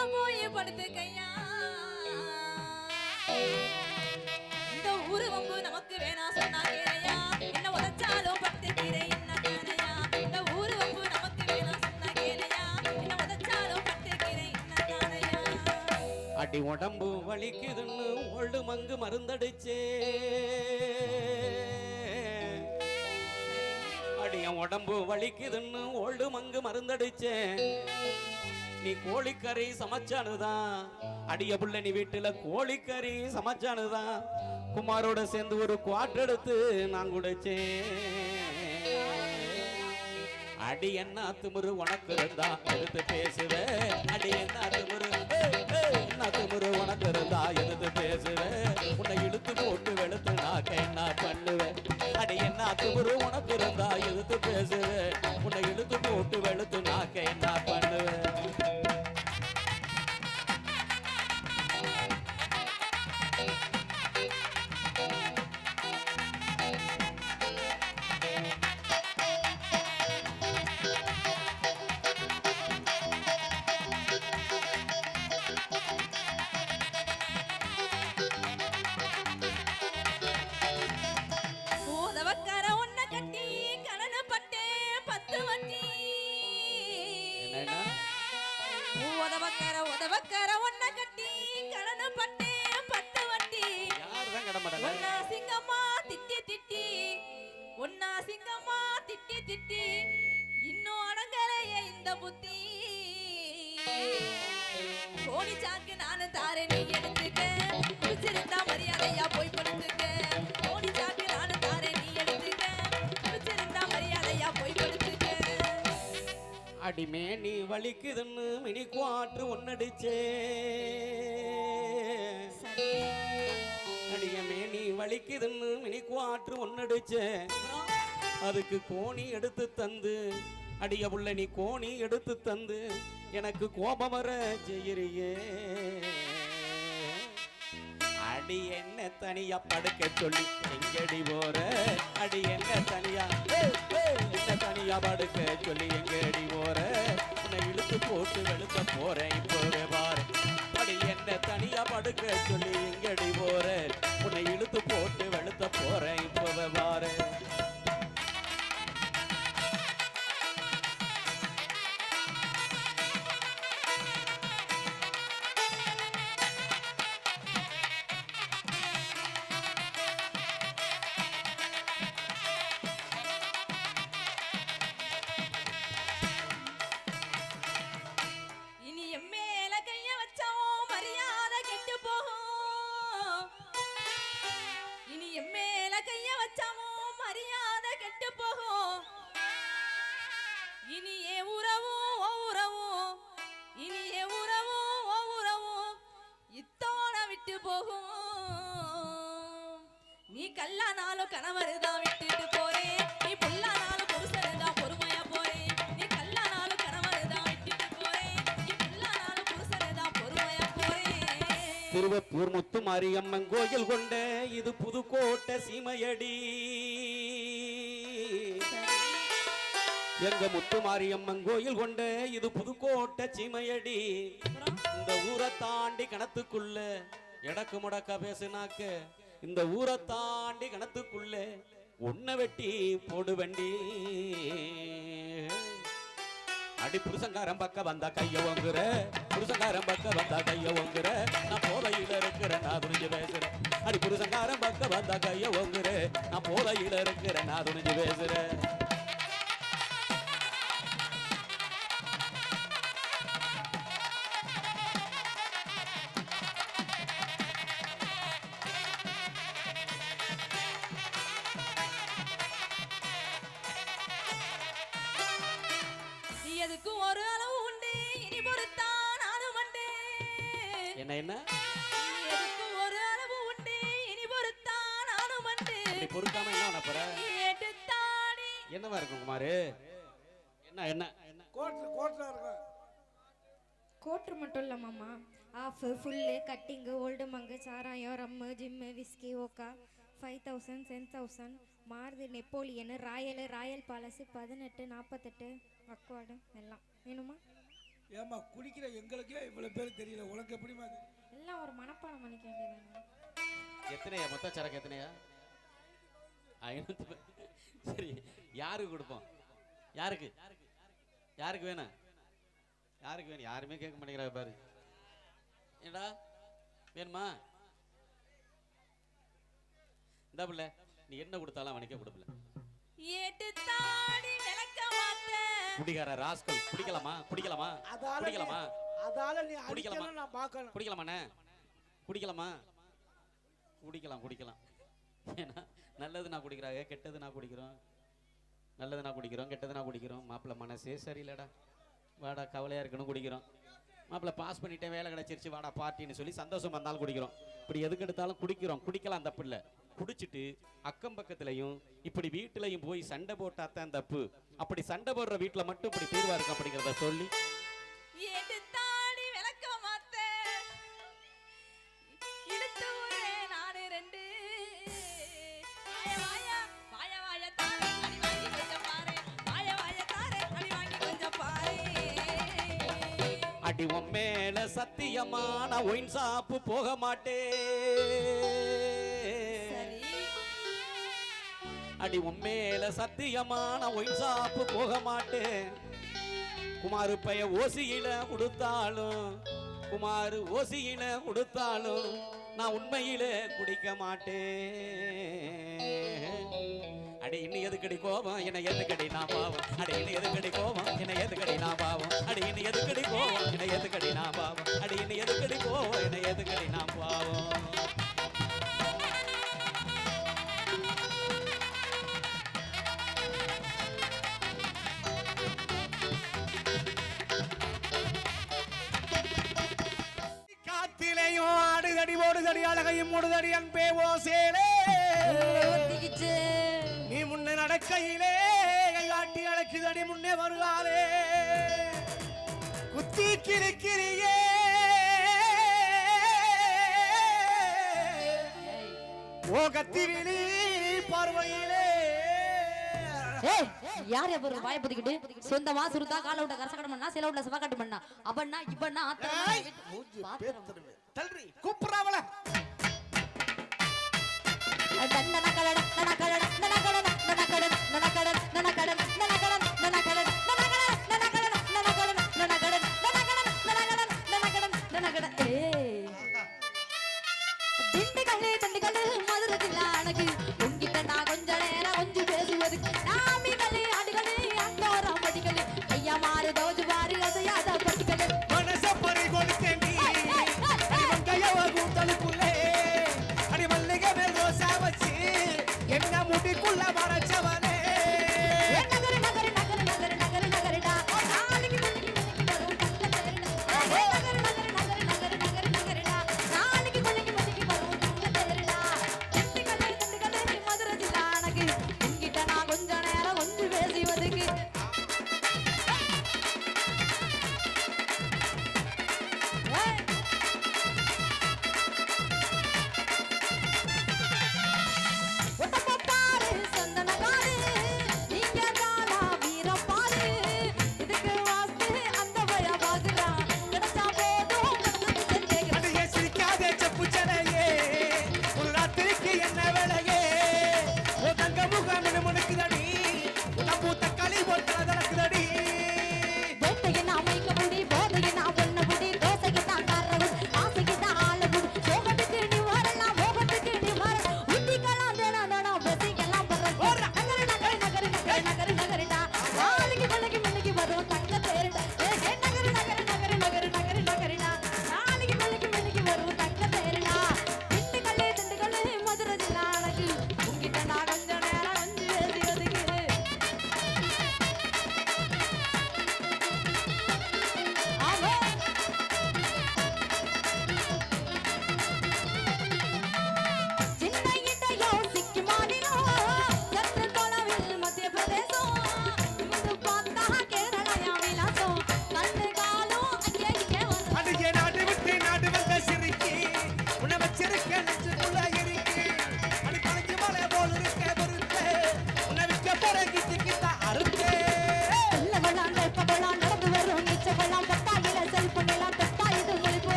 உள்ள போய் படுத்துக்கையா இந்த ஊரு வம்பு நமக்கு வேணாம் சொன்னாங்கயா என்ன உதச்சாலும் படுத்துக்கிறேன் அடி உடம்பு வலிக்குதுன்னு ஒழு மங்கு மருந்தடிச்சே. அடிய உடம்பு வலிக்குதுன்னு ஒழு மங்கு மருந்தடிச்சேன் நீ கோழிக்கறி சமைச்சானுதான். அடிய புள்ள நீ வீட்டுல கோழிக்கறி சமைச்சானுதான். குமாரோட சேர்ந்து ஒரு குவாட் எடுத்து நான் குடிச்சேன். அடி என்ன திமிரு உனக்கு இருந்தா எடுத்து பேசுவேன். அடி என்ன திமிரு என்ன திமிரு உனக்கு இருந்தா எடுத்து பேசுவேன். உன்னை இழுத்து போட்டு வெளுத்து நாக்க என்ன பண்ணுவேன்? அடி என்ன திமிரு உனக்கு இருந்தா எடுத்து பேசுவேன். உன்னை இழுத்து போட்டு வெளுத்து நாக்க என்ன பண்ணுவேன்? இந்த புத்தி. கோணி சாக்கு நானும் தாரேன் நீ எடுத்துக்க. பிடிச்சிருந்தா மரியாதையா போய் படுத்துக்க கோணி சாக்கு நானும் தாரேன் நீ எடுத்துக்க. பிடிச்சிருந்தா மரியாதையா போய் படுத்துக்க அடிமே நீ வலிக்குதுன்னு மினி குவாற்று ஒன்னடிச்சே. அடியமே நீ வலிக்குதுன்னு மினி குவாற்று ஒன்னடிச்சே. அதுக்கு கோணி எடுத்து தந்து. அடிய உள்ள நீ கோணி எடுத்து தந்து எனக்கு கோபம் வர செய்யறியே. அடி என்ன தனியா படுக்க சொல்லி எங்கடி போற? அடி என்ன தனியா? என்ன தனியா படுக்க சொல்லி எங்கடி போற? உன்னை இழுத்து போட்டு வெளுத்த போறேன் இப்போ பாரு. அடி என்ன தனியா படுக்க சொல்லி திருவப்பூர் முத்து மாரியம்மன் கோயில் கொண்ட இது புதுக்கோட்டை சீமையடி. எங்க முத்து மாரியம்மன் கோயில் கொண்ட இது புதுக்கோட்டை சீமையடி. இந்த ஊரை தாண்டி கணத்துக்குள்ள எடக்கு முடக்க பேசுனாக்க இந்த ஊரை தாண்டி கணத்துக்குள்ள ஒன்ன வெட்டி போடுவண்டி. அடி புருஷங்காரம் பக்க வந்தா கைய ஒங்குற புருஷங்காரம் பக்க வந்தா கைய ஒங்குற நான் போதையில இருக்கிறேன் நான் துணிஞ்சு பேசுறேன். அடி புருஷங்காரம் பக்க வந்தா கைய ஒங்குற நான் போதையில இருக்கிறேன் நான் துணிஞ்சு பேசுறேன். என்ன என்ன? ஒரு அளவு உண்டு? இனி பொறுத்தான் நானும் உண்டு பொறுக்காம என்ன பண்ண போற? நீ எடுத்தாடி என்னவா இருக்கும் குமாரு? என்ன என்ன? என்ன கோட்டில் இருக்கும் கோட்ரு மட்டும் இல்லை மாமா. ஆஃபு ஃபுல்லு கட்டிங்கு ஓல்டு மங்கு சாராயம் rum gym whisky ஓக்கா five thousand ten thousand Maruti Napoleon royal royal palace பதினெட்டு நாற்பத்தெட்டு அக்வாடு எல்லாம். வேணுமா? ஏம்மா குடிக்கிற எங்களுக்கே இவ்வளோ பேர் தெரியல. உனக்கு எப்படிமா? எல்லாம் ஒரு மனப்பாடம் பண்ணிக்க வேண்டியதானே எத்தனையா? மொத்த சரக்கு எத்தனையா? ஐநூத்தி சரி யாருக்கு கொடுப்போம்? யாருக்கு? யாருக்கு வேணும் யாருக்கு வேணும் யாருமே கேட்க மாட்டேங்கிறாங்க பாரு. ஏடா வேணுமா? இந்த பிள்ளை நீ என்ன கொடுத்தாலும் அவனுக்கே கொடுப்பல. ஏட்டு தாடி குடிகார ராஸ்கல் குடிக்கலாமா? குடிக்கலாமா? குடிக்கலாமா? அதால நீ குடிக்கலாமா? நான் பார்க்கணும் குடிக்கலாமாண்ணே? குடிக்கலாமா? குடிக்கலாம் குடிக்கலாம். ஏன்னா நல்லது நான் குடிக்கிறாங்க கெட்டது நான் குடிக்கிறோம். நல்லது நான் குடிக்கிறோம் கெட்டது நான் குடிக்கிறோம். மாப்பிள்ளை மனசே சரியில்லடா. வாடா கவலையாக இருக்கணும் குடிக்கிறோம். மாப்பிள்ளை பாஸ் பண்ணிட்டேன் வேலை கிடைச்சிருச்சு வாடா பார்ட்டின்னு சொல்லி சந்தோஷம் வந்தாலும் குடிக்கிறோம். இப்படி எதுக்கு எடுத்தாலும் குடிக்கிறோம் குடிக்கலாம் தப்பு இல்லை குடிச்சிட்டு அக்கம் பக்கத்துலையும் இப்படி வீட்டிலையும் போய் சண்டை போட்டா தான் தப்பு. அப்படி சண்டை போடுற வீட்டுல மட்டும் இப்படி தீர்வா இருக்கும் அப்படிங்கிறத சொல்லி. அடி உன் மேல சத்தியமான ஒயின் சாப்பு போக மாட்டே. அடி உண்மையில சத்தியமான ஒயின் சாப்பு போக மாட்டேன் குமாரு பைய ஓசியில கொடுத்தாலும் குமாரு ஓசியில கொடுத்தாலும் நான் உண்மையில குடிக்க மாட்டேன் அடி இன்னும் எதுக்கடி கோபம்? என்ன எதுக்கடி நான் பாவம்? அடி இன்னும் எதுக்கடி கோபம்? என்ன எதுக்கடி நான் பாவம்? அடி இன்னும் எதுக்கடி கோபம்? என்ன எதுக்கடி நான் பாவம்? அடி இன்னும் எதுக்கடி கோபம்? என்ன எதுக்கடி நான் பாவம்? நகையும் முடுதடியன் பேவோ சேலே. நீ முன்ன நடக்கையிலே கையாட்டி அடக்குதடி முன்னே வருகாலே குத்தி கிழிக்கிறியே ஓ கத்தி விழி பார்வையிலே யார் அவர் வாய பத்திக்கிட்டு. சொந்தமா சுருத்தா கால விட்ட கரசக்கடம் பண்ணா சில விட்ட சவாக்கட்டு பண்ணா. அவன்னா இவன்னா ஆத்திரம் கூப்பிடுறாவல ననకడ ననకడ ననకడ ననకడ ననకడ